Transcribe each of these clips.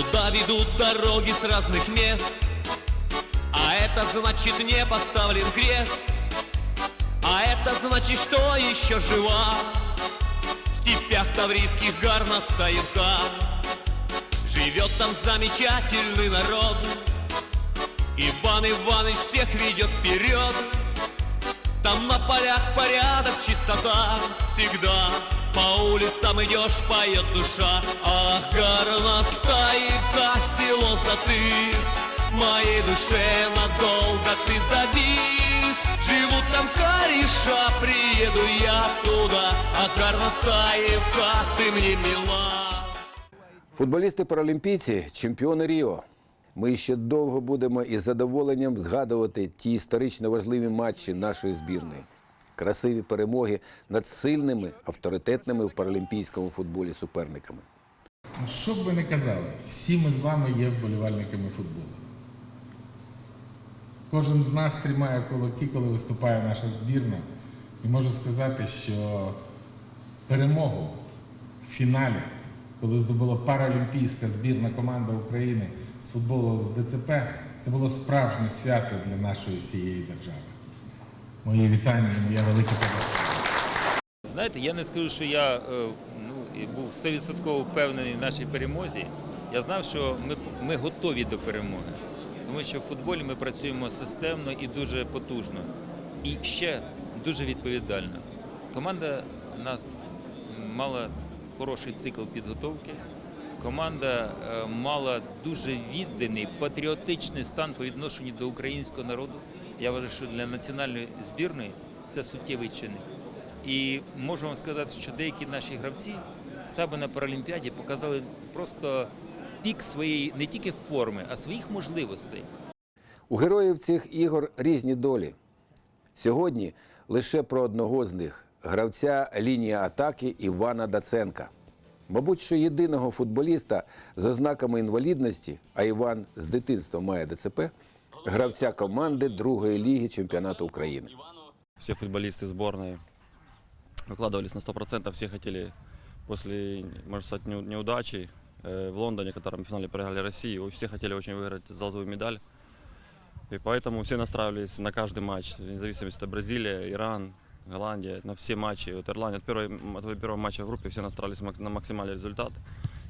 Туда ведут дороги с разных мест, а это значит не поставлен крест, а это значит, что еще жива в степях таврийских горностаевка. Живет там замечательный народ, Иван Иваныч всех ведет вперед. Там на полях порядок, чистота всегда. По улицам идешь, поет душа. Ах, горностаевка, село Затыс, Моей душе надолго ты завис. Живут там кореша, приеду я туда. Ах, горностаевка, ты мне мила. Футболісти-паралімпійці чемпіони Ріо. Ми ще довго будемо із задоволенням згадувати ті історично важливі матчі нашої збірної. Красиві перемоги над сильними, авторитетними в паралімпійському футболі суперниками. Що б ви не казали, всі ми з вами є вболівальниками футболу. Кожен з нас тримає кулаки, коли виступає наша збірна. І можу сказати, що перемогу в фіналі, коли здобула паралімпійська збірна команда України з футболу з ДЦП, це було справжнє свято для нашої всієї держави. Мої вітання і моя велика подяка. Знаєте, я не скажу, що я е, був 100% впевнений в нашій перемозі. Я знав, що ми, ми готові до перемоги, тому що в футболі ми працюємо системно і дуже потужно. І ще дуже відповідально. Команда нас мала хороший цикл підготовки. Команда е, мала дуже відданий патріотичний стан по відношенню до українського народу. Я вважаю, що для національної збірної це суттєвий чинник. І можу вам сказати, що деякі наші гравці саме на Паралімпіаді показали просто пік своєї не тільки форми, а своїх можливостей. У героїв цих ігор різні долі. Сьогодні лише про одного з них гравця лінії атаки Івана Даценка. Мабуть, що єдиного футболіста з ознаками інвалідності, а Іван з дитинства має ДЦП, гравця команди другої ліги чемпіонату України. все футболисты сборной выкладывались на 100%, все хотели после, можно сказать, неу- неудачи э, в Лондоне, которым в финале проиграли России, и все хотели очень выиграть золотую медаль. И поэтому все настраивались на каждый матч, вне зависимости от Бразилия, Иран, Голландия, на все матчи. Вот Ирландия от, первой, м, от первого матча в группе все настраивались мак- на максимальный результат.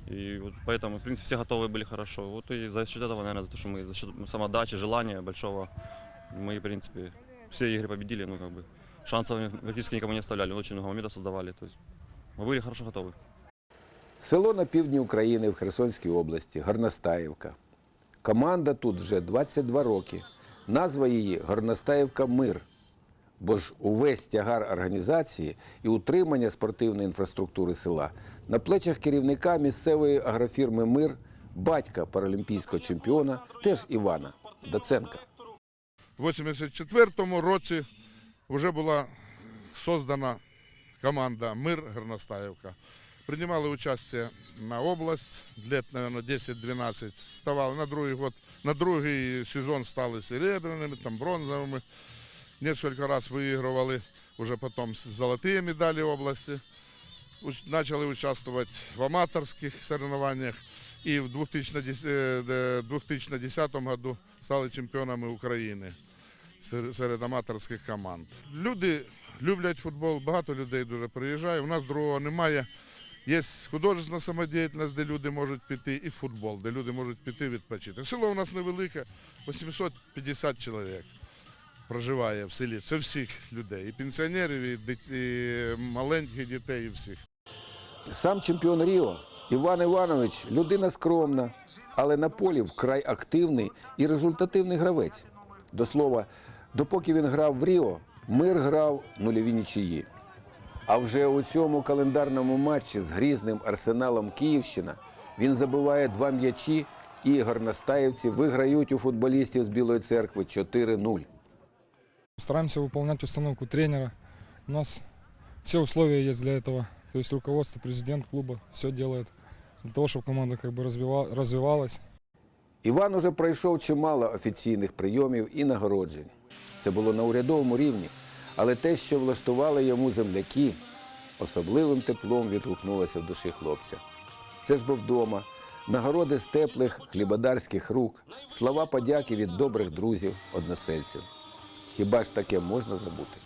И вот поэтому, в принципе, все готовы были хорошо. Вот и за счет этого, наверное, за то, что мы за счет самодачи, желания большого, мы, в принципе, все игры победили, ну, как бы, шансов практически никому не оставляли, очень много моментов создавали, то есть мы были хорошо готовы. Село на півдні України в Херсонській області, Горностаївка. Команда тут вже 22 роки. Назва її Горностаївка Мир. Бо ж увесь тягар організації і утримання спортивної інфраструктури села на плечах керівника місцевої агрофірми Мир, батька паралімпійського чемпіона, теж Івана Даценка. У 84-му році вже була создана команда Мир Горностаївка. Приймали участь на область, лет, наверное, 10-12. Ставали на другий год, на другий сезон стали серебряними, там бронзовими. Несколько раз выигрывали уже потом золотые медали области. Уч- Начали участвовать в аматорских соревнованиях. И в 2010, э, э, 2010 году стали чемпіонами України сер- серед аматорських команд. Люди люблять футбол, багато людей дуже приїжджає. У нас другого немає. Є художественна самодіяльність, де люди можуть піти, і футбол, де люди можуть піти відпочити. Село у нас невелике, 850 чоловік проживає в селі. Це всіх людей, і пенсіонерів, і, дит- і маленьких дітей, і всіх. Сам чемпіон Ріо Іван Іванович людина скромна, але на полі вкрай активний і результативний гравець. До слова, допоки він грав в Ріо, мир грав нульові нічиї. А вже у цьому календарному матчі з грізним арсеналом Київщина він забиває два м'ячі, і горностаївці виграють у футболістів з Білої церкви 4-0. Стараемся выполнять установку тренера. У нас все условия есть для этого. То есть руководство, президент клуба все делает для того, чтобы команда как бы развива- развивалась. Іван уже пройшов чимало офіційних прийомів і нагороджень. Це було на урядовому рівні, але те, що влаштували йому земляки, особливим теплом відгукнулося в душі хлопця. Це ж був вдома, нагороди з теплих хлібодарських рук, слова подяки від добрих друзів, односельців. Хіба ж таке можна забути?